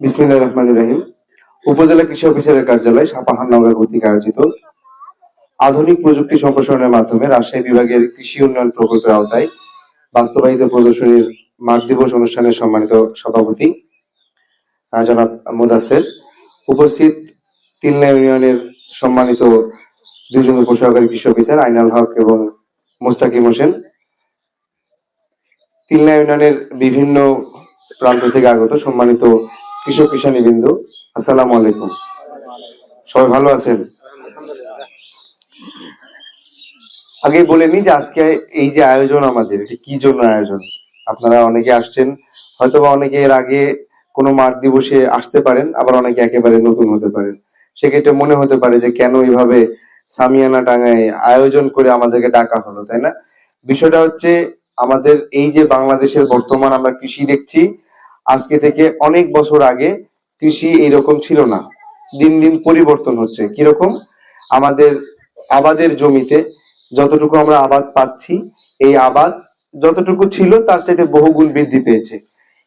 বিসমিল্লাহির রহমানির রহিম। উপজেলা কৃষি অফিসারের কার্যালয় সাপাহার নগর কর্তৃক আয়োজিত আধুনিক প্রযুক্তি সম্প্রসারণের মাধ্যমে রাজশাহী বিভাগের কৃষি উন্নয়ন প্রকল্পের আওতায় বাস্তবায়িত প্রদর্শনীর মাঠ দিবস অনুষ্ঠানের সম্মানিত সভাপতি জনাব মুদাসের। উপস্থিত তিলনা ইউনিয়নের সম্মানিত দুজন উপসহকারী কৃষি অফিসার আইনাল হক এবং মোস্তাকিম হোসেন। তিলনা ইউনিয়নের বিভিন্ন প্রান্ত থেকে আগত সম্মানিত কৃষক কিষানী বিন্দু আসসালামু আলাইকুম। সবাই ভালো আছেন? আগে বলে নি যে আজকে এই যে আয়োজন আমাদের কি জন্য আয়োজন? আপনারা অনেকে আসছেন, হয়তোবা অনেকে এর আগে কোনো মাঠ দিবসে আসতে পারেন, আবার অনেকে একেবারে নতুন হতে পারেন। সেক্ষেত্রে মনে হতে পারে যে কেন এইভাবে সামিয়ানা টাঙায় আয়োজন করে আমাদেরকে ডাকা হলো, তাই না? বিষয়টা হচ্ছে আমাদের এই যে বাংলাদেশের বর্তমান আমরা কৃষি দেখছি আজকে থেকে অনেক বছর আগে কৃষি এইরকম ছিল না। দিন দিন পরিবর্তন হচ্ছে। কীরকম? আমাদের আবাদের জমিতে যতটুকু আমরা আবাদ পাচ্ছি, এই আবাদ যতটুকু ছিল তার চাইতে বহুগুণ বৃদ্ধি পেয়েছে।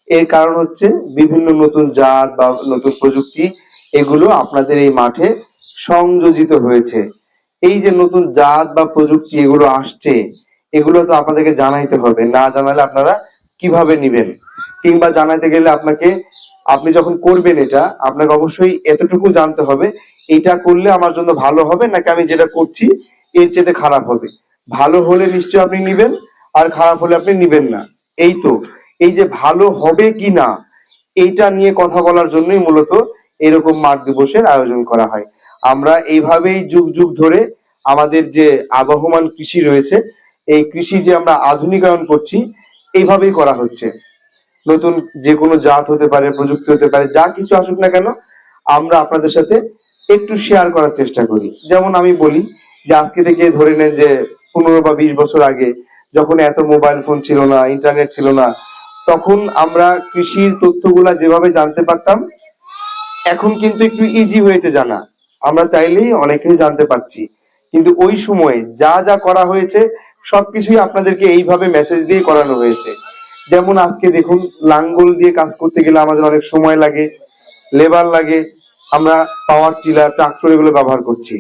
এর কারণ হচ্ছে বিভিন্ন নতুন জাত বা নতুন প্রযুক্তি এগুলো আপনাদের এই মাঠে সংযোজিত হয়েছে। এই যে নতুন জাত বা প্রযুক্তি এগুলো আসছে, এগুলো তো আপনাদেরকে জানাইতে হবে। না জানালে আপনারা কীভাবে নিবেন? কিংবা জানাতে গেলে আপনাকে, আপনি যখন করবেন এটা, আপনাকে অবশ্যই এতটুকু জানতে হবে, এটা করলে আমার জন্য ভালো হবে নাকি আমি যেটা করছি, এর চেয়ে খারাপ হবে। ভালো হলে নিশ্চয়ই আপনি নিবেন, আর খারাপ হলে আপনি নিবেন না। এই তো, এই যে ভালো হবে কি না, এইটা নিয়ে কথা বলার জন্যই মূলত এরকম মাঠ দিবসের আয়োজন করা হয়। আমরা এইভাবেই যুগ যুগ ধরে আমাদের যে আবহমান কৃষি রয়েছে, এই কৃষি যে আমরা আধুনিকায়ন করছি, এইভাবেই করা হচ্ছে। নতুন যে কোনো জাত হতে পারে, প্রযুক্তি হতে পারে, যা কিছু আসুক না কেন, আমরা আপনাদের সাথে একটু শেয়ার করার চেষ্টা করি। যেমন আমি বলি যে আজকে থেকে ধরে নেন যে পনেরো বা বিশ বছর আগে যখন এত মোবাইল ফোন ছিল না ইন্টারনেট ছিল না, তখন আমরা কৃষির তথ্যগুলা যেভাবে জানতে পারতাম, এখন কিন্তু একটু ইজি হয়েছে জানা। আমরা চাইলেই অনেকেই জানতে পারছি। কিন্তু ওই সময়ে যা যা করা হয়েছে, সবকিছুই আপনাদেরকে এইভাবে মেসেজ দিয়ে করানো হয়েছে। যেমন আজকে দেখুন, লাঙ্গল দিয়ে কাজ করতে গেলে আমাদের অনেক সময় লাগে, লেবার লাগে, আমরা পাওয়ার টিলার ট্রাক্টর এগুলো ব্যবহার করছি।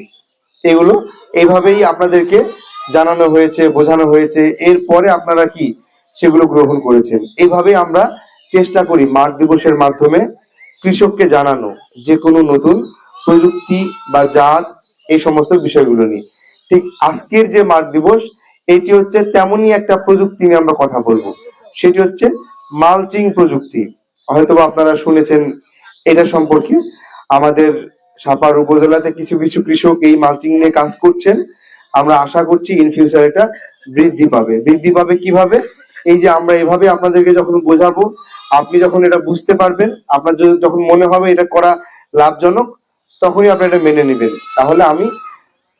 এগুলো এইভাবেই আপনাদেরকে জানানো হয়েছে, বোঝানো হয়েছে। এরপরে আপনারা কি সেগুলো গ্রহণ করেছেন। এইভাবেই আমরা চেষ্টা করি মাঠ দিবসের মাধ্যমে কৃষককে জানানো, যে কোনো নতুন প্রযুক্তি বা জাত, এই সমস্ত বিষয়গুলো নিয়ে। ঠিক আজকের যে মাঠ দিবস, এটি হচ্ছে তেমনই একটা প্রযুক্তি নিয়ে আমরা কথা বলব। সেটি হচ্ছে মালচিং প্রযুক্তি। হয়তোবা আপনারা শুনেছেন এটা সম্পর্কে। আমাদের সাপার উপজেলাতে কিছু কিছু কৃষক এই মালচিং নিয়ে কাজ করছেন। আমরা আশা করছি ইন ফিউচার এটা বৃদ্ধি পাবে। বৃদ্ধি পাবে কীভাবে? এই যে আমরা এভাবে আপনাদেরকে যখন বোঝাবো, আপনি যখন এটা বুঝতে পারবেন, আপনার যখন মনে হবে এটা করা লাভজনক, তখনই আপনি এটা মেনে নেবেন। তাহলে আমি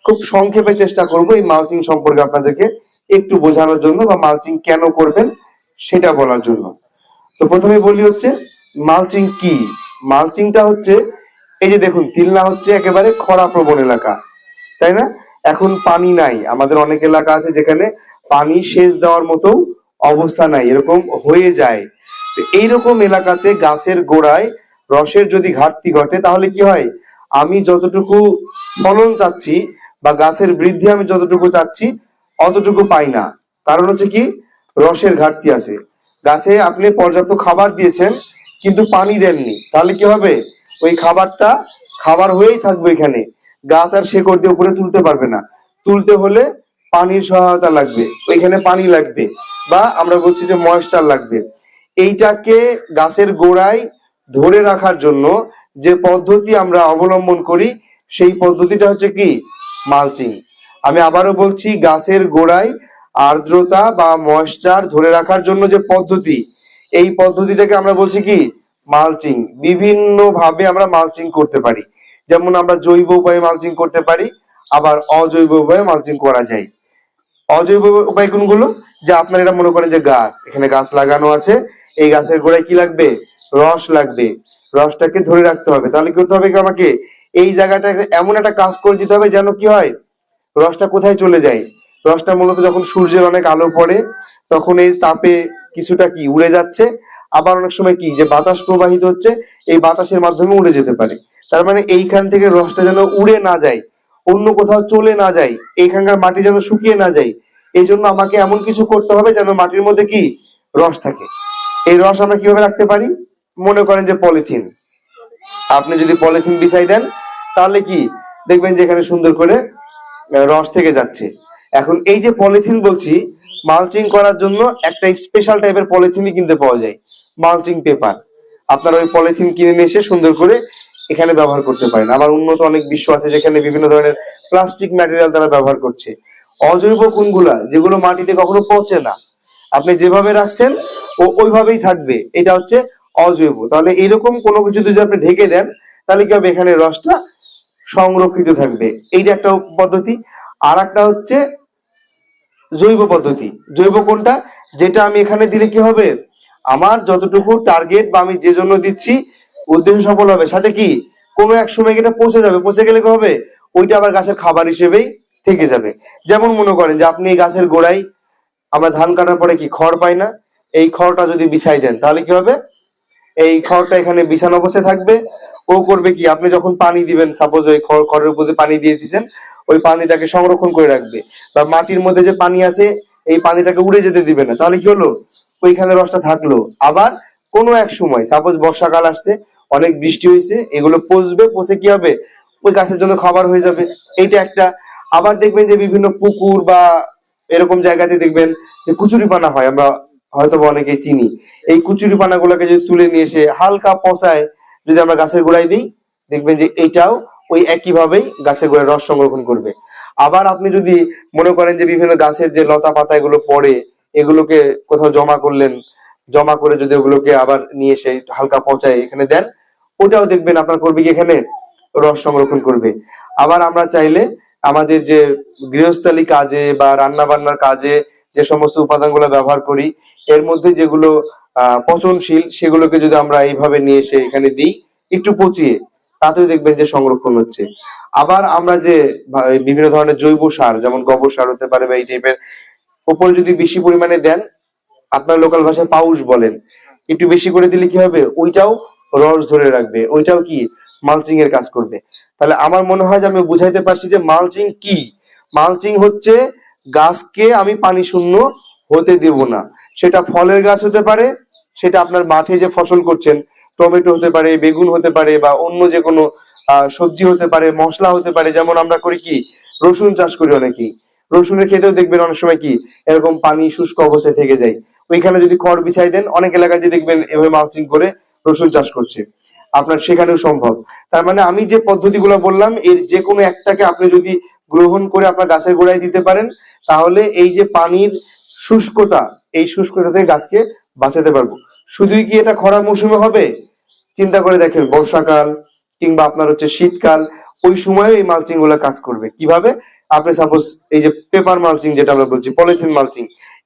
খুব সংক্ষেপে চেষ্টা করব এই মালচিং সম্পর্কে আপনাদেরকে একটু বোঝানোর জন্য বা মালচিং কেন করবেন সেটা বলার জন্য। তো প্রথমে বলি হচ্ছে মালচিং কি? মালচিংটা হচ্ছে, এই যে দেখুন, তিলনা হচ্ছে একেবারে খরা প্রবণ এলাকা, তাই না? এখন পানি নাই। আমাদের অনেক এলাকা আছে যেখানে পানি সেচ দেওয়ার মতো অবস্থা নাই, এরকম হয়ে যায়। তো এইরকম এলাকাতে গাছের গোড়ায় রসের যদি ঘাটতি ঘটে, তাহলে কি হয়? আমি যতটুকু ফলন চাচ্ছি বা গাছের বৃদ্ধি আমি যতটুকু চাচ্ছি, অতটুকু পাই না। কারণ হচ্ছে কি? রসের ঘাটতি আছে। গাছে আপনি পর্যাপ্ত খাবার দিয়েছেন, কিন্তু পানি দেননি। তাহলে কি হবে? ওই খাবারটা খাবার হয়েই থাকবে এখানে। গাছ আর শেকড় দিয়ে উপরে তুলতে পারবে না। তুলতে হলে পানির সহায়তা লাগবে। ওইখানে পানি লাগবে বা আমরা বলছি যে ময়েশ্চার লাগবে। এইটাকে গাছের গোড়ায় ধরে রাখার জন্য যে পদ্ধতি আমরা অবলম্বন করি, সেই পদ্ধতিটা হচ্ছে কি? মালচিং আমি আবারও বলছি, গাছের গোড়ায় আর্দ্রতা বা ময়েশ্চার ধরে রাখার জন্য যে পদ্ধতি, এই পদ্ধতিটাকে আমরা বলছি কি? মালচিং বিভিন্ন ভাবে আমরা মালচিং করতে পারি। যেমন আমরা জৈব উপায়ে মালচিং করতে পারি, আবার অজৈব উপায়ে মালচিং করা যায়। অজৈব উপায় কোনগুলো? যে আপনার এটা মনে করেন যে গাছ। এখানে গাছ লাগানো আছে। এই গাছের গোড়ায় কি লাগবে? রস লাগবে। রসটাকে ধরে রাখতে হবে। তাহলে কি করতে হবে কি আমাকে? এই জায়গাটা এমন একটা কাজ করে দিতে হবে যেন কি হয়? রসটা কোথায় চলে যায়? রসটা মূলত যখন সূর্যের অনেক আলো পড়ে, তখন এই তাপে কিছুটা কি উড়ে যাচ্ছে। আবার অনেক সময় কি যে বাতাস প্রবাহিত হচ্ছে, এই বাতাসের মাধ্যমে উড়ে যেতে পারে। তার মানে এইখান থেকে রসটা যেন উড়ে না যায়, অন্য কোথাও চলে না যায়, এইখানকার মাটি যেন শুকিয়ে না যায় এই জন্য আমাকে এমন কিছু করতে হবে যেন মাটির মধ্যে কি রস থাকে। এই রস আমরা কীভাবে রাখতে পারি? মনে করেন যে পলিথিন। আপনি যদি পলিথিন বিছাই দেন, তাহলে কি দেখবেন যে এখানে সুন্দর করে রস থেকে যাচ্ছে। এখন এই যে পলিথিন বলছি মালচিং করার জন্য একটা স্পেশাল টাইপের পলিথিনই কিনতে পাওয়া যায় মালচিং পেপার আপনারা ওই পলিথিন কিনে নিয়ে এসে সুন্দর করে এখানে ব্যবহার করতে পারেন। আবার উন্নত অনেক বিশ্ব আছে যেখানে বিভিন্ন ধরনের প্লাস্টিক ম্যাটেরিয়াল তারা ব্যবহার করছে। অজৈব কোনগুলা যেগুলো মাটিতে কখনো পচে না। আপনি যেভাবে রাখছেন, ও ওইভাবেই থাকবে। এটা হচ্ছে অজৈব। তাহলে এরকম কোনো কিছু যদি আপনি ঢেকে দেন, তাহলে কি হবে? এখানে রসটা সংরক্ষিত থাকবে। এইটা একটা পদ্ধতি। আর একটা হচ্ছে জৈব পদ্ধতি। জৈব কোনটা? যেটা আমি এখানে দিলে কি হবে? আমার যতটুকু টার্গেট বা আমি যে জন্য দিচ্ছি, উদ্দেশ্য সফল হবে। সাথে কি? কোনো এক সময় এটা পচে যাবে। পচে গেলে কি হবে? ওইটা আবার গাছের খাবার হিসেবেই থেকে যাবে। যেমন মনে করেন যে আপনি গাছের গোড়ায়, আমরা ধান কাটার পরে কি খড় পাই না? এই খড়টা যদি বিছাই দেন, তাহলে কি হবে? এই খড়টা এখানে বিছানো অবস্থায় থাকবে। ও করবে কি? আপনি যখন পানি দিবেন সাপোজ ওই খড়, খড়ের উপরে পানি দিয়ে দিয়েছেন ওই পানিটাকে সংরক্ষণ করে রাখবে বা মাটির মধ্যে যে পানি আছে, এই পানিটাকে উড়ে যেতে দিবে না। তাহলে কি হলো? ওইখানে রসটা থাকল। আবার কোনো এক সময় সাপোজ বর্ষাকাল আসছে, অনেক বৃষ্টি হয়েছে, এগুলো পচবে, পচে কি হবে? ওই গাছের জন্য খাবার হয়ে যাবে। এইটা একটা। আবার দেখবেন যে বিভিন্ন পুকুর বা এরকম জায়গাতে দেখবেন যে কুচুরি পানা হয়, আমরা হয়তো বা অনেকেই চিনি। এই কুচুরি পানাগুলোকে যদি তুলে নিয়ে এসে হালকা পচায় যদি আমরা গাছের গোড়ায় দিই, দেখবেন যে এইটাও ওই একই ভাবেই গাছের গোড়ায় রস সংরক্ষণ করবে। আবার আপনি যদি মনে করেন যে বিভিন্ন গাছের যে লতা পাতা এগুলো পড়ে, এগুলোকে কোথাও জমা করলেন, জমা করে যদি ওগুলোকে আবার নিয়ে এসে হালকা পচায় এখানে দেন, ওটাও দেখবেন আপনার করবে কি এখানে রস সংরক্ষণ করবে। আবার আমরা চাইলে আমাদের যে গৃহস্থালী কাজে বা রান্না বান্নার কাজে যে সমস্ত উপাদানগুলো ব্যবহার করি, এর মধ্যে যেগুলো, আহ, পচনশীল সেগুলোকে যদি আমরা এইভাবে নিয়ে এসে এখানে দিই, একটু পচিয়ে তাতেও দেখবেন যে সংরক্ষণ হচ্ছে। আবার আমরা যে বিভিন্ন ধরনের জৈব সার, যেমন গোবর সার হতে পারে বা এই টাইপের উপরে যদি বেশি পরিমাণে দেন, আপনার লোকাল ভাষায় পাউস বলেন, একটু বেশি করে দিলে কি হবে? ওইটাও রস ধরে রাখবে। ওইটাও কি? মালচিং এর কাজ করবে। তাহলে আমার মনে হয় যে আমি বুঝাইতে পারছি যে মালচিং কি? মালচিং হচ্ছে গাছকে আমি পানি শূন্য হতে দেব না। সেটা ফলের গাছ হতে পারে, সেটা আপনার মাঠে যে ফসল করছেন টমেটো হতে পারে, বেগুন হতে পারে বা অন্য যে কোনো সবজি হতে পারে, মশলা হতে পারে, যেমন আমরা করি কি, রসুন চাষ করি অনেকেই। রসুনের ক্ষেতেও দেখবেন অনেক সময় কি, এরকম পানি শুষ্ক অবস্থায় থেকে যায়। ওইখানে যদি খড় বিছাই দেন, অনেক এলাকায় যে দেখবেন এভাবে মালচিং করে রসুন চাষ করছে। আপনার সেখানেও সম্ভব। তার মানে আমি যে পদ্ধতিগুলো বললাম, এর যে কোনো একটাকে আপনি যদি গ্রহণ করে আপনার গাছের গোড়ায় দিতে পারেন, তাহলে এই যে পানির শুষ্কতা, এই শুষ্কতা থেকে গাছকে বাঁচাতে পারব। শুধুই কি এটা খরা মৌসুমে হবে? চিন্তা করে দেখেন, বর্ষাকাল কিংবা আপনার হচ্ছে শীতকাল, ওই সময় এই মালচিংগুলা কাজ করবে। কীভাবে? আপনি সাপোজ এই যে পেপার মালচিং যেটা আমরা বলছি পলিথিন মালচিং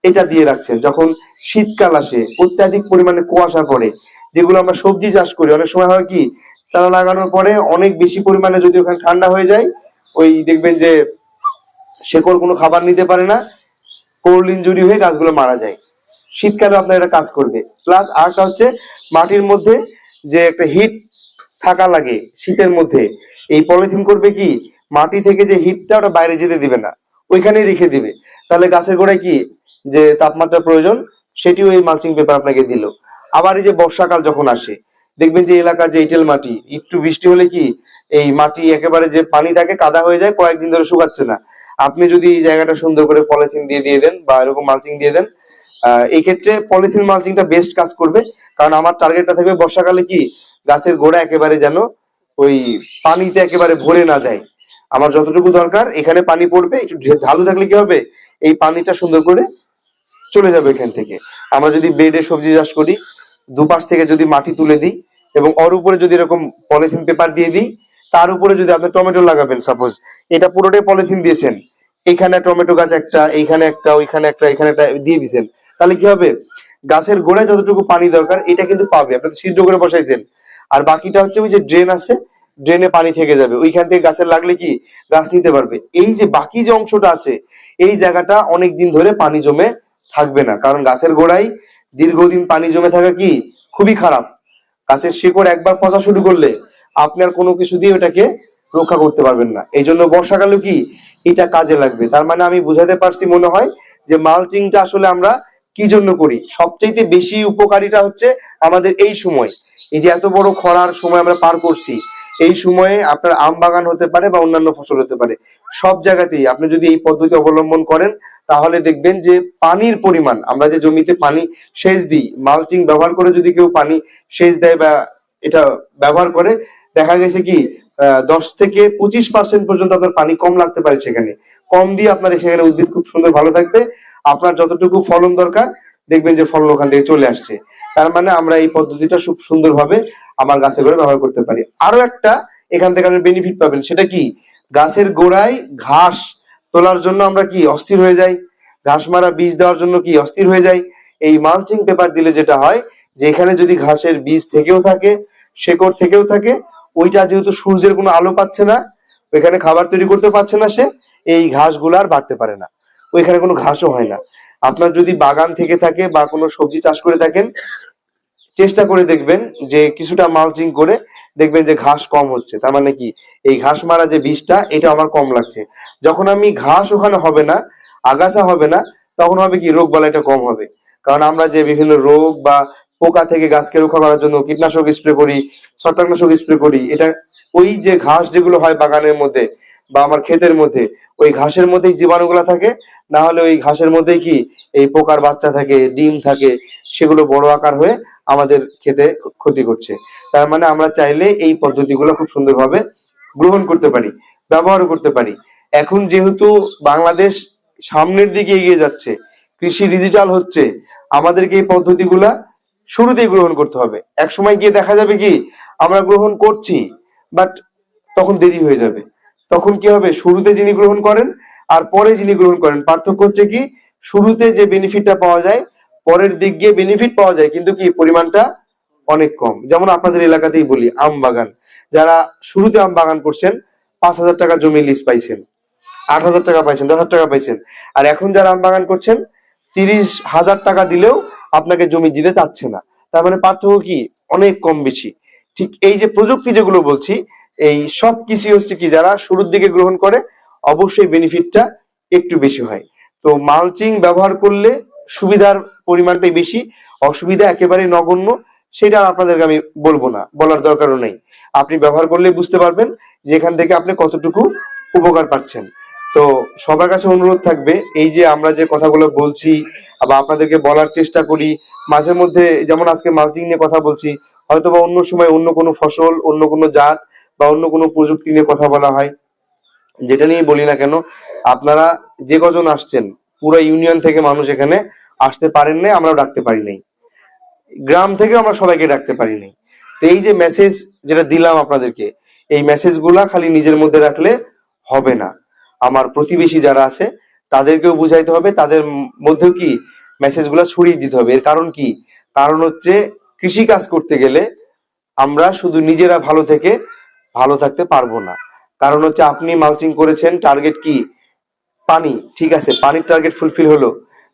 এটা দিয়ে রাখছেন। যখন শীতকাল আসে, অত্যাধিক পরিমাণে কুয়াশা পড়ে, যেগুলো আমরা সবজি চাষ করি, অনেক সময় হয় কি চারা লাগানোর পরে অনেক বেশি পরিমাণে যদি ওখানে ঠান্ডা হয়ে যায়, ওই দেখবেন যে শেকড় কোনো খাবার নিতে পারে না, কোল্ড ইনজুরি হয়ে গাছগুলো মারা যায়। শীতকালে আপনার এটা কাজ করবে। প্লাস আরেকটা হচ্ছে মাটির মধ্যে যে একটা হিট থাকা লাগে শীতের মধ্যে, এই পলিথিন করবে কি? মাটি থেকে যে হিটটা ওটা বাইরে যেতে দিবে না, ওইখানেই রেখে দিবে। তাহলে গাছের গোড়ায় কি? যে তাপমাত্রা প্রয়োজন, সেটিও এই মালচিং পেপার আপনাকে দিল। আবার এই যে বর্ষাকাল যখন আসে, দেখবেন যে এলাকার যে ইটেল মাটি, একটু বৃষ্টি হলে কি, এই মাটি একেবারে যে পানি থাকে, কাদা হয়ে যায়, কয়েকদিন ধরে শুকাচ্ছে না। আপনি যদি এই জায়গাটা সুন্দর করে পলিথিন দিয়ে দিয়ে দেন বা এরকম মালচিং দিয়ে দেন এই ক্ষেত্রে পলিথিন মালচিংটা বেস্ট কাজ করবে। কারণ আমার টার্গেটটা থাকবে বর্ষাকালে কি? গাছের গোড়া একেবারে যেন ওই পানিতে একেবারে ভরে না যায়। আমার যতটুকু দরকার, এখানে পানি পড়বে। একটু ঢালু থাকলে কি হবে? এই পানিটা সুন্দর করে চলে যাবে এখান থেকে। আমরা যদি বেডে সবজি চাষ করি, দুপাশ থেকে যদি মাটি তুলে দিই এবং ওর উপরে যদি এরকম পলিথিন পেপার দিয়ে দিই, তার উপরে যদি আপনি টমেটো লাগাবেন সাপোজ এটা পুরোটাই পলিথিন দিয়েছেন। এখানে টমেটো গাছ একটা, এইখানে একটা, ওইখানে একটা এখানে একটা, দিয়ে দিয়েছেন। তাহলে কি হবে? গাছের গোড়ায় যতটুকু পানি দরকার, এটা কিন্তু পাবে। আপনি সিদ্ধ করে বসাইছেন। আর বাকিটা হচ্ছে ওই যে ড্রেন আছে ড্রেনে পানি থেকে যাবে। ওইখান থেকে গাছের লাগলে কি? গাছ নিতে পারবে। এই যে বাকি যে অংশটা আছে, এই জায়গাটা অনেক দিন ধরে পানি জমে থাকবে না। কারণ গাছের গোড়ায় দীর্ঘদিন পানি জমে থাকা কি? খুবই খারাপ। গাছের শিকড় একবার পচা শুরু করলে আপনার কোনো কিছু দিয়ে ওটাকে রক্ষা করতে পারবেন না। এই জন্য বর্ষাকালে কি? এটা কাজে লাগবে। তার মানে আমি বুঝাতে পারছি মনে হয় যে মালচিংটা আসলে আমরা কি জন্য করি? সবচেয়ে বেশি উপকারিতা হচ্ছে আমাদের এই সময়। এই যে এত বড় খরার সময় আমরা পার করছি, এই সময়ে আপনার আম বাগান হতে পারে বা অন্যান্য ফসল হতে পারে। সব জায়গাতেই আপনি যদি এই পদ্ধতি অবলম্বন করেন, তাহলে দেখবেন যে পানির পরিমাণ, আমরা যে জমিতে পানি সেচ দিই, মালচিং ব্যবহার করে যদি কেউ পানি সেচ দেয় বা এটা ব্যবহার করে, দেখা গেছে কি দশ থেকে পঁচিশ পার্সেন্ট পর্যন্ত আপনার পানি কম লাগতে পারে সেখানে। কম দিয়ে আপনার সেখানে উদ্ভিদ খুব সুন্দর ভালো থাকবে। আপনার যতটুকু ফলন দরকার, দেখবেন যে ফলন ওখান থেকে চলে আসছে। তার মানে আমরা এই পদ্ধতিটা খুব সুন্দরভাবে আমার গাছে করে ব্যবহার করতে পারি। আরও একটা, এখান থেকে আপনি বেনিফিট পাবেন, সেটা কি? গাছের গোড়ায় ঘাস তোলার জন্য আমরা কি অস্থির হয়ে যাই? ঘাস মারা বীজ দেওয়ার জন্য কি অস্থির হয়ে যাই? এই মালচিং পেপার দিলে যেটা হয়, যে এখানে যদি ঘাসের বীজ থেকেও থাকে, শেকড় থেকেও থাকে ওইটা যেহেতু সূর্যের কোনো আলো পাচ্ছে না, ওইখানে খাবার তৈরি করতে পারছে না সে, এই ঘাসগুলো আর বাড়তে পারে না। ওইখানে কোনো ঘাসও হয় না। আপনার যদি বাগান থেকে থাকে বা কোনো সবজি চাষ করে থাকেন, চেষ্টা করে দেখবেন যে কিছুটা মালচিং করে দেখবেন যে ঘাস কম হচ্ছে। তার মানে কি? এই ঘাস মারা যে বীজটা এটা আমার কম লাগছে। যখন আমি ঘাস ওখানে হবে না, আগাছা হবে না, তখন হবে কি? রোগ বালাইটা কম হবে। কারণ আমরা যে বিভিন্ন রোগ বা পোকা থেকে গাছকে রক্ষা করার জন্য কীটনাশক স্প্রে করি, ছত্রাকনাশক স্প্রে করি। এটা ওই যে ঘাস যেগুলো হয় বাগানের মধ্যে বা আমার ক্ষেতের মধ্যে, ওই ঘাসের মধ্যেই জীবাণুগুলা থাকে। না হলে ওই ঘাসের মধ্যেই কি এই পোকার বাচ্চা থাকে, ডিম থাকে, সেগুলো বড় আকার হয়ে আমাদের খেতে ক্ষতি করছে। তার মানে আমরা চাইলে এই পদ্ধতিগুলো খুব সুন্দরভাবে গ্রহণ করতে পারি, ব্যবহার করতে পারি। এখন যেহেতু বাংলাদেশ সামনের দিকে এগিয়ে যাচ্ছে, কৃষি ডিজিটাল হচ্ছে, আমাদেরকে এই পদ্ধতিগুলা শুরুতেই গ্রহণ করতে হবে। এক সময় গিয়ে দেখা যাবে কি, আমরা গ্রহণ করছি বাট তখন দেরি হয়ে যাবে। তখন কি হবে? শুরুতে যিনি গ্রহণ করেন আর পরে যিনি গ্রহণ করেন, পার্থক্য হচ্ছে কি, শুরুতে যে বেনিফিটটা পাওয়া যায়, পরের দিক গিয়ে বেনিফিট পাওয়া যায়, কিন্তু কি, পরিমাণটা অনেক কম। যেমন আপনাদের এলাকাতেই বলি, আম বাগান। যারা শুরুতে আম বাগান করছেন, পাঁচ হাজার টাকা জমি লিজ পাইছেন, আট হাজার টাকা পাইছেন, দশ হাজার টাকা পাইছেন। আর এখন যারা আম বাগান করছেন, তিরিশ হাজার টাকা দিলেও আপনাকে জমি দিতে চাচ্ছে না। তার মানে পার্থক্য কি? অনেক কম বেশি। ঠিক এই যে প্রযুক্তি যেগুলো বলছি, এই সব কিছু হচ্ছে কি যারা শুরুর দিকে গ্রহণ করে, অবশ্যই বেনিফিটটা একটু বেশি হয়। তো মালচিং ব্যবহার করলে সুবিধার পরিমাণটাই বেশি, অসুবিধা একেবারে নগণ্য, সেটা আপনাদেরকে আমি বলব না, বলার দরকারও নেই। আপনি ব্যবহার করলে বুঝতে পারবেন যে এখান থেকে আপনি কতটুকু উপকার পাচ্ছেন। তো সবার কাছে অনুরোধ থাকবে, এই যে আমরা যে কথাগুলো বলছি বা আপনাদেরকে বলার চেষ্টা করি, মাঝে মধ্যে যেমন আজকে মালচিং নিয়ে কথা বলছি হয়তো বা অন্য সময় অন্য কোনো ফসল, অন্য কোনো জাত বা অন্য কোনো প্রযুক্তি নিয়ে কথা বলা হয়। যেটা নিয়ে বলি না কেন, আপনারা যে কজন আসছেন, পুরো ইউনিয়ন থেকে মানুষ এখানে আসতে পারেন নাই, আমরাও ডাকতে পারি নাই। গ্রাম থেকে আমরা সবাইকে ডাকতে পারি নাই। তো এই যে মেসেজ যেটা দিলাম আপনাদেরকে, এই মেসেজগুলা খালি নিজের মধ্যে রাখলে হবে না। আমার প্রতিবেশী যারা আছে, তাদেরকেও বুঝাইতে হবে, তাদের মধ্যেও কি মেসেজগুলা ছড়িয়ে দিতে হবে। এর কারণ কি? কারণ হচ্ছে কৃষি কাজ করতে গেলে আমরা শুধু নিজেরা ভালো থেকে ভালো থাকতে পারব না। কারণ হচ্ছে আপনি মালচিং করেছেন টার্গেট কি? পানি, ঠিক আছে, পানির টার্গেট ফুলফিল হলো।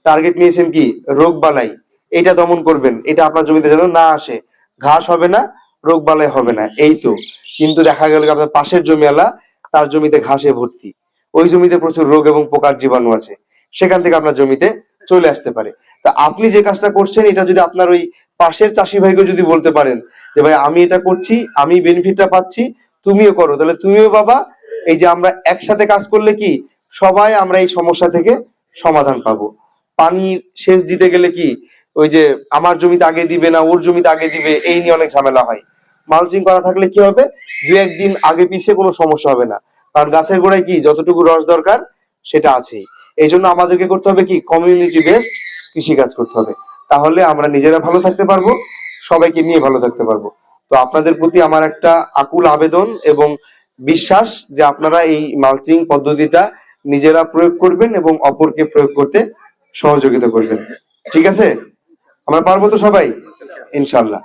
টার্গেট নিয়েছেন কি? রোগ বালাই। এটা দমন করবেন, এটা আপনার জমিতে যেন না আসে। ঘাস হবে না, রোগ বালাই হবে না, এই তো। কিন্তু দেখা গেল আপনার পাশের জমিওয়ালা তার জমিতে ঘাসে ভর্তি। ওই জমিতে প্রচুর রোগ এবং পোকার জীবাণু আছে। সেখান থেকে আপনার জমিতে চলে আসতে পারে। তা আপনি যে কাজটা করছেন, এটা যদি আপনার ওই পাশের চাষি ভাইকে যদি বলতে পারেন যে, ভাই, আমি এটা করছি, আমি বেনিফিটটা পাচ্ছি, তুমিও করো। তাহলে তুমিও বাবা, এই যে আমরা একসাথে কাজ করলে কি, সবাই আমরা এই সমস্যা থেকে সমাধান পাবো। পানি সেচ দিতে গেলে কি, ওই যে আমার জমিতে আগে দিবে না, ওর জমিতে আগে দিবে, এই নিয়ে অনেক ঝামেলা হয়। মালচিং করা থাকলে কি হবে? দু একদিন আগে পিছিয়ে কোনো সমস্যা হবে না। কারণ গাছের গোড়ায় কি যতটুকু রস দরকার, সেটা আছেই। এই জন্য আমাদেরকে করতে হবে কি? কমিউনিটি বেসড কৃষি কাজ করতে হবে। তাহলে আমরা নিজেরা ভালো থাকতে পারব, সবাইকে নিয়ে ভালো থাকতে পারব। তো আপনাদের প্রতি আমার একটা আকুল আবেদন এবং বিশ্বাস যে আপনারা এই মালচিং পদ্ধতিটা নিজেরা প্রয়োগ করবেন এবং অপরকে প্রয়োগ করতে সহযোগিতা করবেন। ঠিক আছে? আমরা পারব তো সবাই? ইনশাল্লাহ